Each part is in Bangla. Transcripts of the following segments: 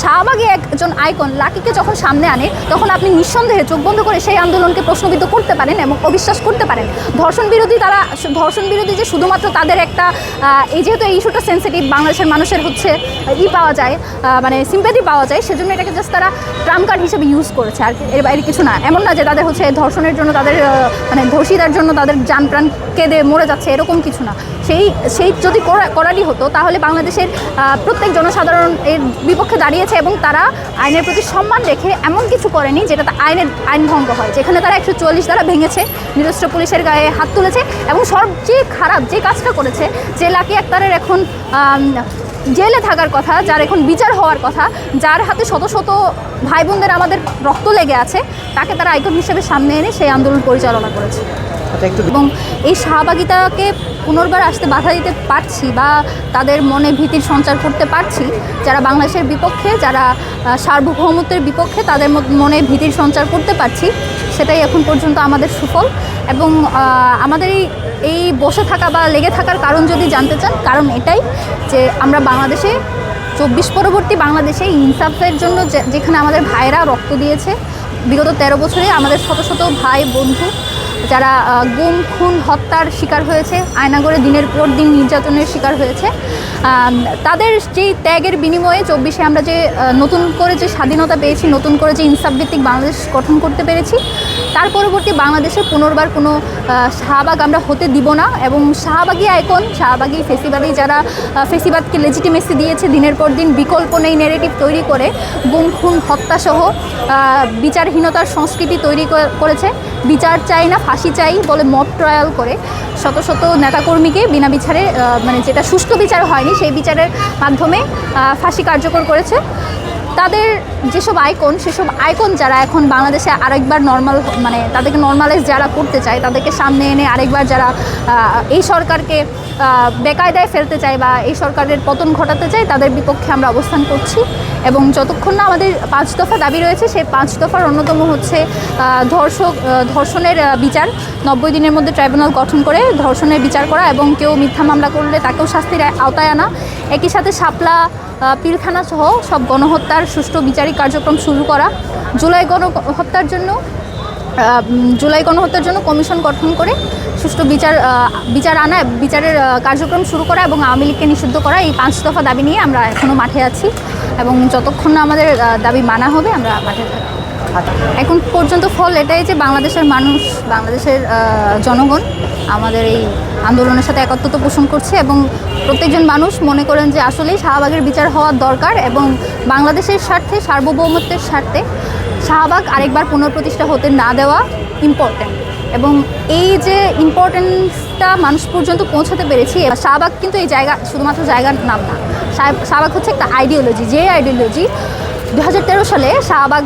শাহবাগে একজন আইকন লাকিকে যখন সামনে আনে, তখন আপনি নিঃসন্দেহে চোখ বন্ধ করে সেই আন্দোলনকে প্রশ্নবিদ্ধ করতে পারেন এবং অবিশ্বাস করতে পারেন ধর্ষণ বিরোধী তারা ধর্ষণ বিরোধী যে শুধুমাত্র তাদের একটা এই যেহেতু এই ইস্যুটা সেন্সিটিভ বাংলাদেশের মানুষের হচ্ছে ই পাওয়া যায় মানে সিম্পেথি পাওয়া যায়, সেজন্য এটাকে জাস্ট তারা ট্রাম্প কার্ড হিসেবে ইউজ করেছে, আর। এর বাইরে কিছু না এমন না যে তাদের হচ্ছে ধর্ষণের জন্য তাদের মানে ধর্ষিতার জন্য তাদের যান প্রাণ কেঁদে মরে যাচ্ছে, এরকম কিছু না সেই সেই যদি করা- করারই হতো, তাহলে বাংলাদেশের প্রত্যেক জনসাধারণ এর বিপক্ষে দাঁড়িয়েছে এবং তারা আইনের প্রতি সম্মান রেখে এমন কিছু করেনি যেটাতে আইনের আইন ভঙ্গ হয়। যেখানে তারা একশো চল্লিশ দ্বারা ভেঙেছে নিরস্ত্র পুলিশের গায়ে হাত তুলেছে এবং সবচেয়ে খারাপ যে কাজটা করেছে, যে লাকি আক্তারের এখন জেলে থাকার কথা, যার এখন বিচার হওয়ার কথা, যার হাতে শত শত ভাই বোনদের আমাদের রক্ত লেগে আছে, তাকে তারা আইকন হিসেবে সামনে এনে সেই আন্দোলন পরিচালনা করেছে। এবং এই শাহবাগিতাকে পুনর্বার আসতে বাধা দিতে পারছি বা তাদের মনে ভীতির সঞ্চার করতে পারছি, যারা বাংলাদেশের বিপক্ষে, যারা সার্বভৌমত্বের বিপক্ষে তাদের মনে ভীতির সঞ্চার করতে পারছি, সেটাই এখন পর্যন্ত আমাদের সুফল। এবং আমাদের এই এই বসে থাকা বা লেগে থাকার কারণ যদি জানতে চান, কারণ এটাই যে আমরা বাংলাদেশে, চব্বিশ পরবর্তী বাংলাদেশে ইনসাফের জন্য যেখানে আমাদের ভাইরা রক্ত দিয়েছে, বিগত তেরো বছরে আমাদের শত শত ভাই, বন্ধু যারা গুম, খুন, হত্যার শিকার হয়েছে আয়নাগরে দিনের পর দিন নির্যাতনের শিকার হয়েছে তাদের যেই ত্যাগের বিনিময়ে চব্বিশে আমরা যে নতুন করে যে স্বাধীনতা পেয়েছি, নতুন করে যে ইনসাফভিত্তিক বাংলাদেশ গঠন করতে পেরেছি, তার পরবর্তী বাংলাদেশে পুনর্বার কোনো শাহবাগ আমরা হতে দিব না এবং শাহবাগী আইকন, শাহবাগী ফেসিবাদী যারা ফেসিবাদকে লেজিটিমেসি দিয়েছে, দিনের পর দিন বিকল্প নেই নেগেটিভ তৈরি করে, গুম, খুন, হত্যাসহ বিচারহীনতার সংস্কৃতি তৈরি করেছে, বিচার চাই না ফাঁসি চাই বলে মব ট্রায়াল করে শত শত নেতাকর্মীকে বিনা বিচারে মানে যেটা সুষ্ঠু বিচার হয়নি, সেই বিচারের মাধ্যমে ফাঁসি কার্যকর করেছে। তাদের যেসব আইকন সেসব আইকন যারা এখন বাংলাদেশে আরেকবার নর্মাল মানে তাদেরকে নর্মালাইজ যারা করতে চায়, তাদেরকে সামনে এনে আরেকবার যারা এই সরকারকে বেকায়দায় ফেলতে চায় বা এই সরকারের পতন ঘটাতে চায়, তাদের বিপক্ষে আমরা অবস্থান করছি। এবং যতক্ষণ না আমাদের পাঁচ দফা দাবি রয়েছে, সেই পাঁচ দফার অন্যতম হচ্ছে ধর্ষক ধর্ষণের বিচার। নব্বই দিনের মধ্যে ট্রাইব্যুনাল গঠন করে ধর্ষণের বিচার করা এবং কেউ মিথ্যা মামলা করলে তাকেও শাস্তির আওতায় আনা। একই সাথে শাপলা পিলখানা সহ সব গণহত্যার সুষ্ঠু বিচারিক কার্যক্রম শুরু করা, জুলাই গণহত্যার জন্য জুলাই গণহত্যার জন্য কমিশন গঠন করে সুষ্ঠু বিচার বিচার আনা, বিচারের কার্যক্রম শুরু করা এবং আওয়ামী লীগকে নিষিদ্ধ করা, এই পাঁচ দফা দাবি নিয়ে আমরা এখনও মাঠে আছি এবং যতক্ষণ না আমাদের দাবি মানা হবে, আমরা মাঠে থাকব। এখন পর্যন্ত ফল এটাই যে বাংলাদেশের মানুষ, বাংলাদেশের জনগণ আমাদের এই আন্দোলনের সাথে একত্রতা পোষণ করছে এবং প্রত্যেকজন মানুষ মনে করেন যে আসলেই শাহবাগের বিচার হওয়ার দরকার এবং বাংলাদেশের স্বার্থে, সার্বভৌমত্বের স্বার্থে শাহবাগ আরেকবার পুনঃপ্রতিষ্ঠা হতে না দেওয়া ইম্পর্ট্যান্ট এবং এই যে ইম্পর্টেন্সটা মানুষ পর্যন্ত পৌঁছাতে পেরেছি, শাহবাগ কিন্তু এই জায়গা, শুধুমাত্র জায়গার নাম না, শাহ- শাহবাগ হচ্ছে একটা আইডিওলজি যে আইডিওলজি দু হাজার তেরো সালে শাহবাগ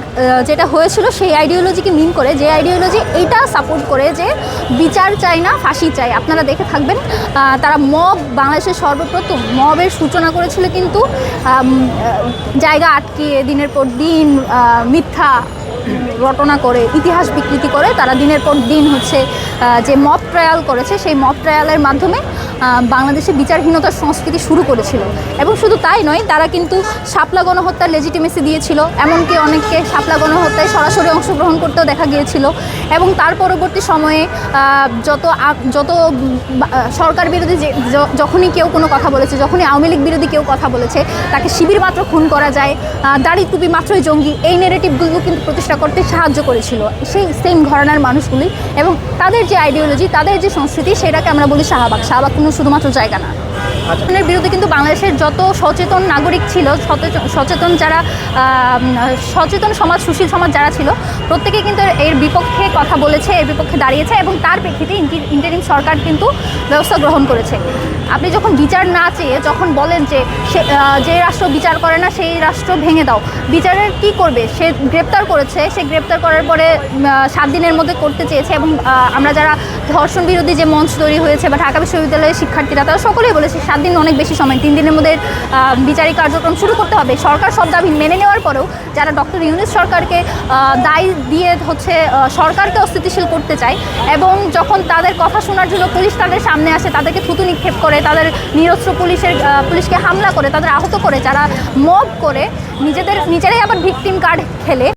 যেটা হয়েছিল সেই আইডিওলজিকে মিন করে, যে আইডিওলজি এইটা সাপোর্ট করে যে বিচার চাই না, ফাঁসি চাই আপনারা দেখে থাকবেন তারা মব বাংলাদেশের সর্বপ্রথম মবের সূচনা করেছিল কিন্তু জায়গা আটকিয়ে দিনের পর দিন মিথ্যা রটনা করে, ইতিহাস বিকৃতি করে, তারা দিনের পর দিন হচ্ছে যে মব ট্রায়াল করেছে, সেই মব ট্রায়ালের মাধ্যমে বাংলাদেশে বিচারহীনতার সংস্কৃতি শুরু করেছিল। এবং শুধু তাই নয়, তারা কিন্তু শাপলা গণহত্যার লেজিটিমেসি দিয়েছিল, এমনকি অনেককে শাপলা গণহত্যায় সরাসরি অংশগ্রহণ করতেও দেখা গিয়েছিল। এবং তার পরবর্তী সময়ে যত যত সরকার বিরোধী যে যখনই কেউ কোনো কথা বলেছে, যখনই আওয়ামী লীগ বিরোধী কেউ কথা বলেছে, তাকে শিবির মাত্র খুন করা যায় দাড়ি টুপি মাত্রই জঙ্গি, এই নেগেটিভগুলো কিন্তু প্রতিষ্ঠা করতে সাহায্য করেছিল সেই সেম ঘরানার মানুষগুলি। এবং তাদের যে আইডিওলজি তাদের যে সংস্কৃতি, সেটাকে আমরা বলি শাহবাগ। শাহবাগ শুধুমাত্র জায়গা না। আচ্ছা বিরুদ্ধে কিন্তু বাংলাদেশের যত সচেতন নাগরিক ছিল সচেতন যারা সচেতন সমাজ, সুশীল সমাজ যারা ছিল, প্রত্যেকে কিন্তু এর বিপক্ষে কথা বলেছে, এর বিপক্ষে দাঁড়িয়েছে এবং তার প্রেক্ষিতে ইন্টারিম সরকার কিন্তু ব্যবস্থা গ্রহণ করেছে। আপনি যখন বিচার না চেয়ে যখন বলেন যে সে যে রাষ্ট্র বিচার করে না, সেই রাষ্ট্র ভেঙে দাও, বিচারের কি করবে? সে গ্রেপ্তার করেছে, সে গ্রেপ্তার করার পরে সাত দিনের মধ্যে করতে চেয়েছে এবং আমরা যারা ধর্ষণ বিরোধী যে মঞ্চ তৈরি হয়েছে বা ঢাকা বিশ্ববিদ্যালয়ের শিক্ষার্থীরা, তারা সকলেই বলেছে সাত দিন অনেক বেশি সময়, তিন দিনের মধ্যে বিচারিক কার্যক্রম শুরু করতে হবে। সরকার সব দাবি মেনে নেওয়ার পরেও যারা ডক্টর ইউনুস সরকারকে দায় দিয়ে হচ্ছে সরকারকে অস্থিতিশীল করতে চায় এবং যখন তাদের কথা শোনার জন্য পুলিশ তাদের সামনে আসে, তাদেরকে থুতু নিক্ষেপ করে, তাদের নিরস্ত্র পুলিশের পুলিশকে হামলা করে, তাদের আহত করে, যারা মব করে, নিজেদের, নিজেরাই আবার ভিকটিম কার্ড খেলে।